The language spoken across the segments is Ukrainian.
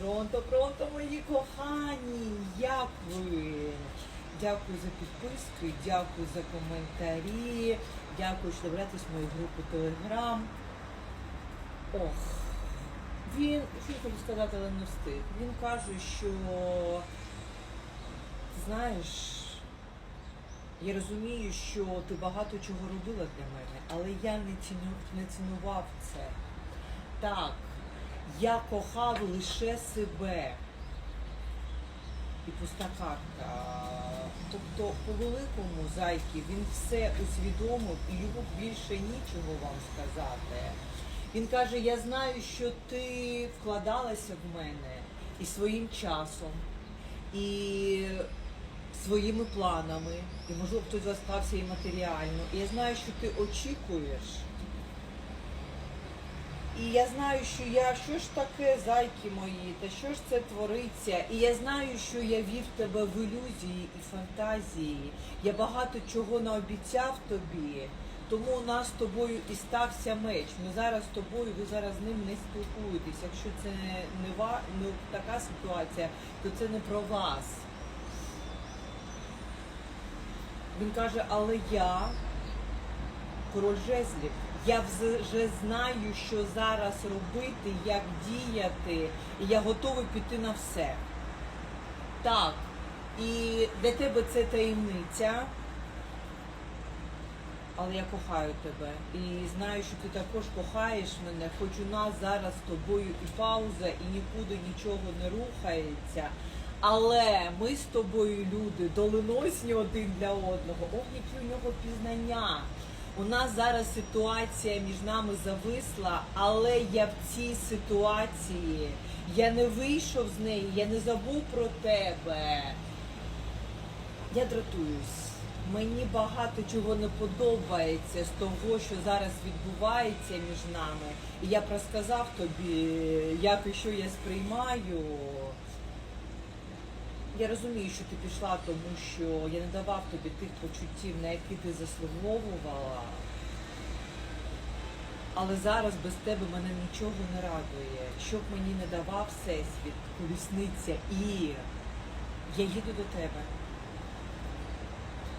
Пронто, пронто, мої кохані! Як ви? Дякую за підписки, дякую за коментарі, дякую, що добираєтесь в мою групу Телеграм. Ох, він, що хочу сказати, але не встиг. Він каже, що знаєш, я розумію, що ти багато чого робила для мене, але я не, ціну, не цінував це. Так, я кохав лише себе. І пуста карта. Тобто, по великому зайки він все усвідомив і йому більше нічого вам сказати. Він каже: Я знаю, що ти вкладалася в мене і своїм часом, і своїми планами, і можливо хтось з вас склався і матеріально. І я знаю, що ти очікуєш. І я знаю, що я, що ж таке, зайки мої, та що ж це твориться. І я знаю, що я вів тебе в ілюзії і фантазії. Я багато чого наобіцяв тобі. Тому у нас з тобою і стався меч. Ми зараз з тобою, ви зараз з ним не спілкуєтесь. Якщо це не, ва, не така ситуація, то це не про вас. Він каже, але я король жезлів. Я вже знаю, що зараз робити, як діяти, і я готовий піти на все. Так, і для тебе це таємниця, але я кохаю тебе. І знаю, що ти також кохаєш мене, хоч у нас зараз з тобою і пауза, і нікуди нічого не рухається. Але ми з тобою, люди, доленосні один для одного. Ох, які у нього пізнання. У нас зараз ситуація між нами зависла, але я в цій ситуації. Я не вийшов з неї, я не забув про тебе. Я дратуюсь. Мені багато чого не подобається з того, що зараз відбувається між нами. І я розказав тобі, як і що я сприймаю. Я розумію, що ти пішла, тому що я не давав тобі тих почуттів, на які ти заслуговувала. Але зараз без тебе мене нічого не радує. Щоб мені не давав всесвіт, колісниця і я їду до тебе.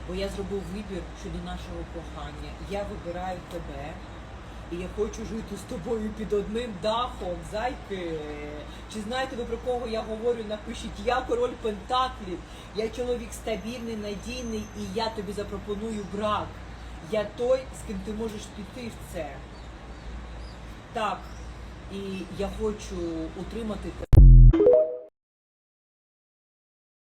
Бо я зробив вибір щодо нашого кохання. Я вибираю тебе. І я хочу жити з тобою під одним дахом, зайки. Чи знаєте ви про кого я говорю? Напишіть, я король Пентаклів, я чоловік стабільний, надійний, і я тобі запропоную брак. Я той, з ким ти можеш піти в це. Так, і я хочу утримати тебе.